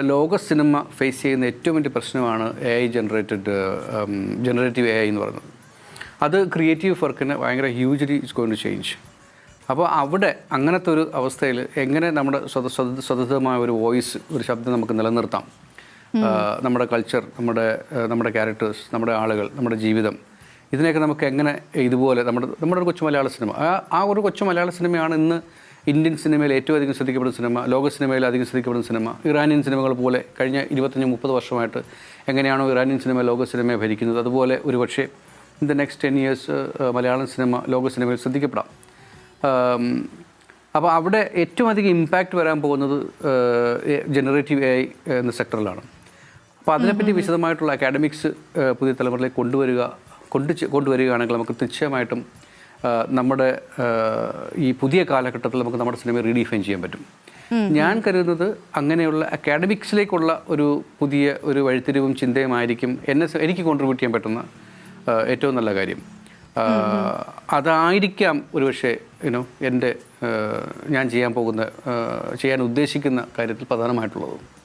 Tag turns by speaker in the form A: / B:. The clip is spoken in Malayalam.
A: ലോക സിനിമ ഫേസ് ചെയ്യുന്ന ഏറ്റവും വലിയ പ്രശ്നമാണ് A I generated generative A I എന്ന് പറയുന്നത്. അത് ക്രിയേറ്റീവ് വർക്കിന് ഭയങ്കര hugely it's going to change അപ്പോൾ അവിടെ അങ്ങനത്തെ ഒരു അവസ്ഥയിൽ എങ്ങനെ നമ്മുടെ സ്വത സ്വത- സ്വതന്ത്രമായ ഒരു വോയിസ് ഒരു ശബ്ദം നമുക്ക് നിലനിർത്താം? നമ്മുടെ കൾച്ചർ നമ്മുടെ നമ്മുടെ ക്യാരക്ടേഴ്സ് നമ്മുടെ ആളുകൾ നമ്മുടെ ജീവിതം. ഇതിനെയൊക്കെ നമുക്ക് എങ്ങനെ ഇതുപോലെ നമ്മുടെ നമ്മുടെ ഒരു കൊച്ചു മലയാള സിനിമ. ആ ഒരു കൊച്ചു മലയാള സിനിമയാണ് ഇന്ന് ഇന്ത്യൻ സിനിമയിൽ ഏറ്റവും അധികം ശ്രദ്ധിക്കപ്പെടുന്ന സിനിമ ലോക സിനിമയിൽ അധികം ശ്രദ്ധിക്കപ്പെടുന്ന സിനിമ ഇറാനിയൻ സിനിമകൾ പോലെ കഴിഞ്ഞ ഇരുപത്തഞ്ച് മുപ്പത് വർഷമായിട്ട് എങ്ങനെയാണോ ഇറാനിയൻ സിനിമ ലോക സിനിമയെ ഭരിക്കുന്നത്. അതുപോലെ ഒരു പക്ഷേ in the next ten years Malayalam cinema ലോക സിനിമയിൽ ശ്രദ്ധിക്കപ്പെടാം. അപ്പോൾ അവിടെ ഏറ്റവും അധികം ഇമ്പാക്റ്റ് വരാൻ പോകുന്നത് ജനറേറ്റീവ് എ ഐ എന്ന സെക്ടറിലാണ് അപ്പോൾ അതിനെപ്പറ്റി വിശദമായിട്ടുള്ള അക്കാഡമിക്സ് പുതിയ തലമുറയിലേക്ക് കൊണ്ടുവരിക കൊണ്ടു കൊണ്ടുവരികയാണെങ്കിൽ നമുക്ക് തീർച്ചയായിട്ടും നമ്മുടെ ഈ പുതിയ കാലഘട്ടത്തിൽ നമുക്ക് നമ്മുടെ സിനിമയെ റീഡിഫൈൻ ചെയ്യാൻ പറ്റും. ഞാൻ കരുതുന്നത് അങ്ങനെയുള്ള അക്കാഡമിക്സിലേക്കുള്ള ഒരു പുതിയ ഒരു വഴിത്തിരിവും ചിന്തയുമായിരിക്കും എന്നെ എനിക്ക് കോൺട്രിബ്യൂട്ട് ചെയ്യാൻ പറ്റുന്ന ഏറ്റവും നല്ല കാര്യം. അതായിരിക്കാം ഒരുപക്ഷെ യുനോ എന്റെ ഞാൻ ചെയ്യാൻ പോകുന്ന ചെയ്യാൻ ഉദ്ദേശിക്കുന്ന കാര്യത്തിൽ പ്രധാനമായിട്ടുള്ളത്.